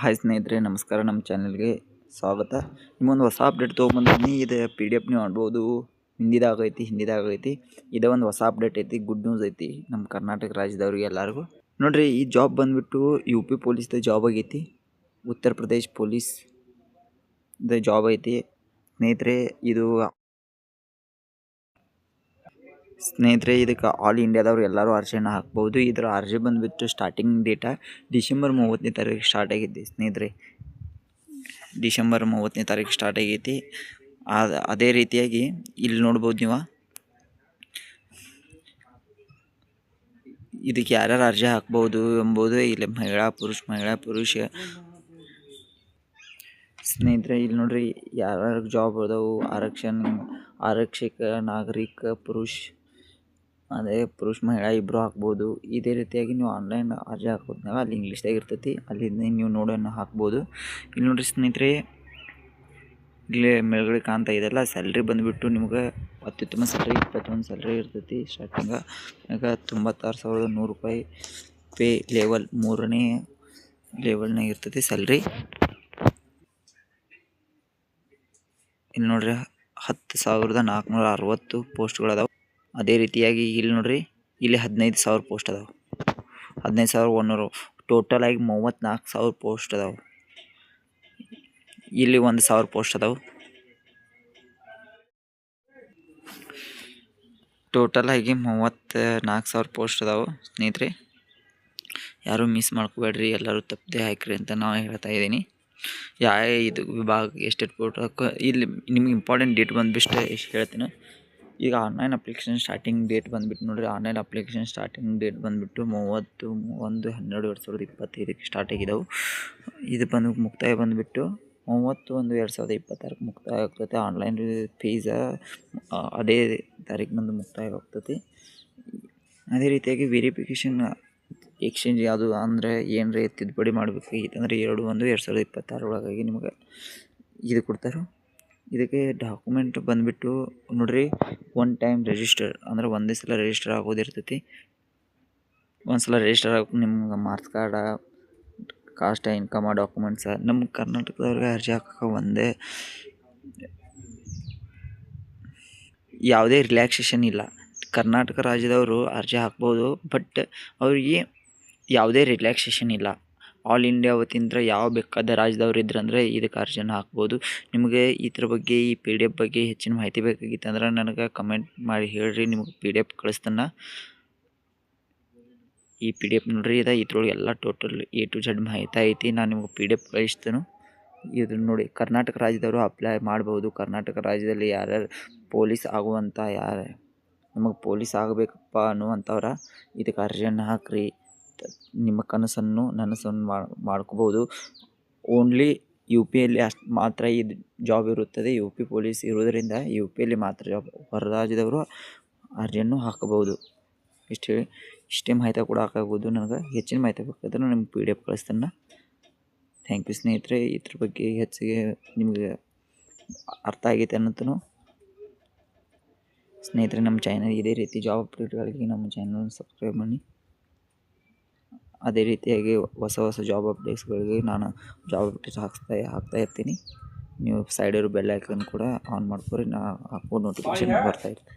Hi ಸ್ನೇಹಿತರೆ, ನಮಸ್ಕಾರ. ನಮ್ಮ ಚಾನಲ್ಗೆ ಸ್ವಾಗತ. ನಿಮ್ಮೊಂದು ಹೊಸ ಅಪ್ಡೇಟ್ ತೊಗೊಂಬಂದಿನಿ ಇದು ಪಿ ಡಿ ಎಫ್ ನೀವು ಮಾಡ್ಬೋದು ಹಿಂದಿದಾಗೈತಿ ಹಿಂದಿದಾಗೈತಿ ಇದೇ ಒಂದು ಹೊಸ ಅಪ್ಡೇಟ್ ಐತಿ, ಗುಡ್ ನ್ಯೂಸ್ ಐತಿ ನಮ್ಮ ಕರ್ನಾಟಕ ರಾಜ್ಯದವ್ರಿಗೆ ಎಲ್ಲರಿಗೂ. ನೋಡ್ರಿ, ಈ ಜಾಬ್ ಬಂದುಬಿಟ್ಟು ಯು ಪಿ ಪೊಲೀಸ್ದ ಜಾಬ್ ಆಗೈತಿ. Uttar Pradesh police the job ಐತಿ. ಸ್ನೇಹಿತರೆ, ಇದು ಸ್ನೇಹಿತರೆ, ಇದಕ್ಕೆ ಆಲ್ ಇಂಡಿಯಾದವ್ರು ಎಲ್ಲರೂ ಅರ್ಜಿಯನ್ನು ಹಾಕ್ಬೋದು. ಇದರ ಅರ್ಜಿ ಬಂದುಬಿಟ್ಟು ಸ್ಟಾರ್ಟಿಂಗ್ ಡೇಟ ಡಿಸೆಂಬರ್ ಮೂವತ್ತನೇ ತಾರೀಕು ಸ್ಟಾರ್ಟ್ ಆಗೈತಿ ಸ್ನೇಹಿತರೆ. ಡಿಸೆಂಬರ್ ಮೂವತ್ತನೇ ತಾರೀಕು ಸ್ಟಾರ್ಟ್ ಆಗೈತಿ. ಅದೇ ರೀತಿಯಾಗಿ ಇಲ್ಲಿ ನೋಡ್ಬೋದು ನೀವು. ಇದಕ್ಕೆ ಯಾರ್ಯಾರು ಅರ್ಜಿ ಹಾಕ್ಬೋದು ಎಂಬುದು ಇಲ್ಲಿ ಮಹಿಳಾ ಪುರುಷ ಮಹಿಳಾ ಪುರುಷ. ಸ್ನೇಹಿತರೆ, ಇಲ್ಲಿ ನೋಡ್ರಿ ಯಾರ್ಯಾರು ಜಾಬ್ ಅದಾವು ಆರಕ್ಷಣ, ಆರಕ್ಷಕ, ನಾಗರಿಕ, ಪುರುಷ. ಅದೇ ಪುರುಷ ಮಹಿಳಾ ಇಬ್ಬರು ಹಾಕ್ಬೋದು. ಇದೇ ರೀತಿಯಾಗಿ ನೀವು ಆನ್ಲೈನ್ ಅರ್ಜಿ ಹಾಕೋದ್ನಾಗ ಅಲ್ಲಿ ಇಂಗ್ಲೀಷ್ದಾಗ ಇರ್ತೈತಿ. ಅಲ್ಲಿಂದ ನೀವು ನೋಡೋಣ ಹಾಕ್ಬೋದು. ಇಲ್ಲಿ ನೋಡ್ರಿ ಸ್ನೇಹಿತರೆ, ಇಲ್ಲಿ ಮೇಲ್ಗಡೆ ಕಾಣ್ತಾ ಇದೆಲ್ಲ ಸ್ಯಾಲ್ರಿ ಬಂದುಬಿಟ್ಟು ನಿಮ್ಗೆ ಅತ್ಯುತ್ತಮ ಸ್ಯಾಲ್ರಿ ಇಪ್ಪತ್ತೊಂದು ಸ್ಯಾಲ್ರಿ ಇರ್ತೈತಿ ಸ್ಟಾರ್ಟಿಂಗ ಈಗ ತೊಂಬತ್ತಾರು ಸಾವಿರದ ನೂರು ರೂಪಾಯಿ ಪೇ ಲೆವೆಲ್ ಮೂರನೇ ಲೆವೆಲ್ನಾಗ ಇರ್ತೈತಿ ಸ್ಯಾಲ್ರಿ ಇಲ್ಲಿ ನೋಡ್ರಿ ಹತ್ತು ಸಾವಿರದ ನಾಲ್ಕುನೂರ ಅರವತ್ತು ಪೋಸ್ಟ್ಗಳು ಅದೇ ರೀತಿಯಾಗಿ ಇಲ್ಲಿ ನೋಡ್ರಿ, ಇಲ್ಲಿ ಹದಿನೈದು ಸಾವಿರ ಪೋಸ್ಟ್ ಅದಾವೆ. ಹದಿನೈದು ಸಾವಿರ ಒಂದೂರು ಟೋಟಲ್ ಆಗಿ ಮೂವತ್ತ್ನಾಲ್ಕು ಸಾವಿರ ಪೋಸ್ಟ್ ಅದಾವೆ. ಇಲ್ಲಿ ಒಂದು ಸಾವಿರ ಪೋಸ್ಟ್ ಅದಾವೆ. ಟೋಟಲ್ ಆಗಿ ಮೂವತ್ತು ನಾಲ್ಕು ಸಾವಿರ ಪೋಸ್ಟ್ ಅದಾವೆ, ಸ್ನೇಹಿತರೆ. ಯಾರೂ ಮಿಸ್ ಮಾಡ್ಕೋಬೇಡ್ರಿ, ಎಲ್ಲರೂ ತಪ್ಪದೆ ಹಾಕ್ರಿ ಅಂತ ನಾವು ಹೇಳ್ತಾ ಇದ್ದೀನಿ. ಯಾ ಇದು ವಿಭಾಗ ಎಷ್ಟೆಷ್ಟು ಫೋಟೋ ಇಲ್ಲಿ ನಿಮ್ಗೆ ಇಂಪಾರ್ಟೆಂಟ್ ಡೇಟ್ ಬಂದುಬಿಟ್ಟು ಎಷ್ಟು ಹೇಳ್ತೀನಿ. ಈಗ ಆನ್ಲೈನ್ ಅಪ್ಲಿಕೇಶನ್ ಸ್ಟಾರ್ಟಿಂಗ್ ಡೇಟ್ ಬಂದುಬಿಟ್ಟು ನೋಡಿರಿ ಆನ್ಲೈನ್ ಅಪ್ಲಿಕೇಶನ್ ಸ್ಟಾರ್ಟಿಂಗ್ ಡೇಟ್ ಬಂದುಬಿಟ್ಟು ಮೂವತ್ತು ಒಂದು ಹನ್ನೆರಡು ಎರಡು ಸಾವಿರದ ಇಪ್ಪತ್ತೈದಕ್ಕೆ ಸ್ಟಾರ್ಟ್ ಆಗಿದ್ದಾವೆ ಇದು ಬಂದು ಮುಕ್ತಾಯ ಬಂದುಬಿಟ್ಟು ಮೂವತ್ತು ಒಂದು ಎರಡು ಸಾವಿರದ ಇಪ್ಪತ್ತಾರಕ್ಕೆ ಮುಕ್ತಾಯ ಆಗ್ತೈತೆ. ಆನ್ಲೈನ್ ಫೀಸ ಅದೇ ತಾರೀಕಿನಂದು ಮುಕ್ತಾಯ ಆಗ್ತೈತಿ. ಅದೇ ರೀತಿಯಾಗಿ ವೆರಿಫಿಕೇಶನ್ ಎಕ್ಸ್ಚೇಂಜ್ ಯಾವುದು ಅಂದರೆ ಏನರೇ ತಿದ್ದುಪಡಿ ಮಾಡಬೇಕಾಗಿತ್ತಂದ್ರೆ ಎರಡು ಒಂದು ಎರಡು ಸಾವಿರದ ಇಪ್ಪತ್ತಾರೊಳಗಾಗಿ ನಿಮಗೆ ಇದು ಕೊಡ್ತಾರೆ. ಇದಕ್ಕೆ ಡಾಕ್ಯುಮೆಂಟ್ ಬಂದುಬಿಟ್ಟು ನೋಡ್ರಿ ಒನ್ ಟೈಮ್ ರಿಜಿಸ್ಟರ್ ಅಂದ್ರೆ ಒಂದೇ ಸಲ ರಿಜಿಸ್ಟರ್ ಆಗೋದಿರ್ತೈತಿ. ಒಂದು ಸಲ ರಿಜಿಸ್ಟರ್ ಆಗಿ ನಿಮ್ಗೆ marks card caste income documents ನಮ್ಮ ಕರ್ನಾಟಕದವ್ರಿಗೆ ಅರ್ಜಿ ಹಾಕೋಕೆ ಒಂದೇ ಯಾವುದೇ ರಿಲ್ಯಾಕ್ಸೇಷನ್ ಇಲ್ಲ. ಕರ್ನಾಟಕ ರಾಜ್ಯದವರು ಅರ್ಜಿ ಹಾಕ್ಬೋದು ಬಟ್ ಅವರಿಗೆ ಯಾವುದೇ ರಿಲ್ಯಾಕ್ಸೇಷನ್ ಇಲ್ಲ. ಆಲ್ ಇಂಡಿಯಾ ವತಿಯಿಂದ ಯಾವ ಬೇಕಾದ ರಾಜ್ಯದವ್ರು ಅಂದ್ರೆ ಇದಕ್ಕೆ ಅರ್ಜಿಯನ್ನು ಹಾಕ್ಬೋದು. ನಿಮಗೆ ಇದ್ರ ಬಗ್ಗೆ, ಈ ಪಿ ಡಿ ಎಫ್ ಬಗ್ಗೆ ಹೆಚ್ಚಿನ ಮಾಹಿತಿ ಬೇಕಾಗಿತ್ತಂದ್ರೆ ನನಗೆ ಕಮೆಂಟ್ ಮಾಡಿ ಹೇಳ್ರಿ, ನಿಮಗೆ ಪಿ ಡಿ ಎಫ್ ಕಳಿಸ್ತಾನೆ. ಈ ಪಿ ಡಿ ಎಫ್ ನೋಡ್ರಿ, ಇದೆ ಇದ್ರೊಳಗೆ ಎಲ್ಲ ಟೋಟಲ್ ಎ ಟು ಜೆಡ್ ಮಾಹಿತಿ ಐತಿ, ನಾನು ನಿಮ್ಗೆ ಪಿ ಡಿ ಎಫ್ ಕಳಿಸ್ತೇನೆ. ಇದು ನೋಡಿ, ಕರ್ನಾಟಕ ರಾಜ್ಯದವರು ಅಪ್ಲೈ ಮಾಡ್ಬೋದು. ಕರ್ನಾಟಕ ರಾಜ್ಯದಲ್ಲಿ ಯಾರ್ಯಾರು ಪೊಲೀಸ್ ಆಗುವಂಥ ಯಾರು ನಮಗೆ ಪೊಲೀಸ್ ಆಗಬೇಕಪ್ಪ ಅನ್ನುವಂಥವ್ರ ಇದಕ್ಕೆ ಅರ್ಜಿಯನ್ನು ಹಾಕ್ರಿ. ನಿಮ್ಮ ಕನಸನ್ನು ನನಸನ್ನು ಮಾಡ್ಕೋಬೋದು ಓನ್ಲಿ ಯು ಪಿಯಲ್ಲಿ ಅಷ್ಟು ಮಾತ್ರ ಈ ಜಾಬ್ ಇರುತ್ತದೆ. ಯು ಪಿ ಪೊಲೀಸ್ ಇರೋದರಿಂದ ಯು ಪಿಯಲ್ಲಿ ಮಾತ್ರ ಜಾಬ್ ಹೊರ ರಾಜ್ಯದವರು ಅರ್ಜಿಯನ್ನು ಹಾಕಬಹುದು. ಇಷ್ಟು ಹೇಳಿ ಇಷ್ಟೇ ಮಾಹಿತಿ ಕೂಡ ಹಾಕಬಹುದು. ನನಗೆ ಹೆಚ್ಚಿನ ಮಾಹಿತಿ ಬೇಕಾದ್ರೆ ನಿಮ್ಗೆ ಪಿ ಡಿ ಎಫ್ ಕಳಿಸ್ತಾನೆ. ಥ್ಯಾಂಕ್ ಯು ಸ್ನೇಹಿತರೆ. ಇದ್ರ ಬಗ್ಗೆ ಹೆಚ್ಚಿಗೆ ನಿಮಗೆ ಅರ್ಥ ಆಗೈತೆ ಅನ್ನೋದನ್ನು ಸ್ನೇಹಿತರೆ, ನಮ್ಮ ಚಾನಲ್ ಇದೇ ರೀತಿ ಜಾಬ್ ಅಪ್ಡೇಟ್ಗಳಿಗೆ ನಮ್ಮ ಚಾನಲ್ ಸಬ್ಸ್ಕ್ರೈಬ್ ಮಾಡಿ. ಅದೇ ರೀತಿಯಾಗಿ ಹೊಸ ಹೊಸ ಜಾಬ್ ಅಪ್ಡೇಟ್ಸ್ಗಳಿಗೆ ನಾನು ಜಾಬ್ ಅಪ್ಡೇಟ್ಸ್ ಹಾಕ್ತಾ ಹಾಕ್ತಾ ಇರ್ತೀನಿ. ನೀವು ಸೈಡಿರೋ ಬೆಲ್ ಐಕನ್ ಕೂಡ ಆನ್ ಮಾಡ್ಕೊರಿ, ನಾ ಹಾಕೋ ನೋಟಿಫಿಕೇಶನ್ ಬರ್ತಾ ಇರ್ತದೆ.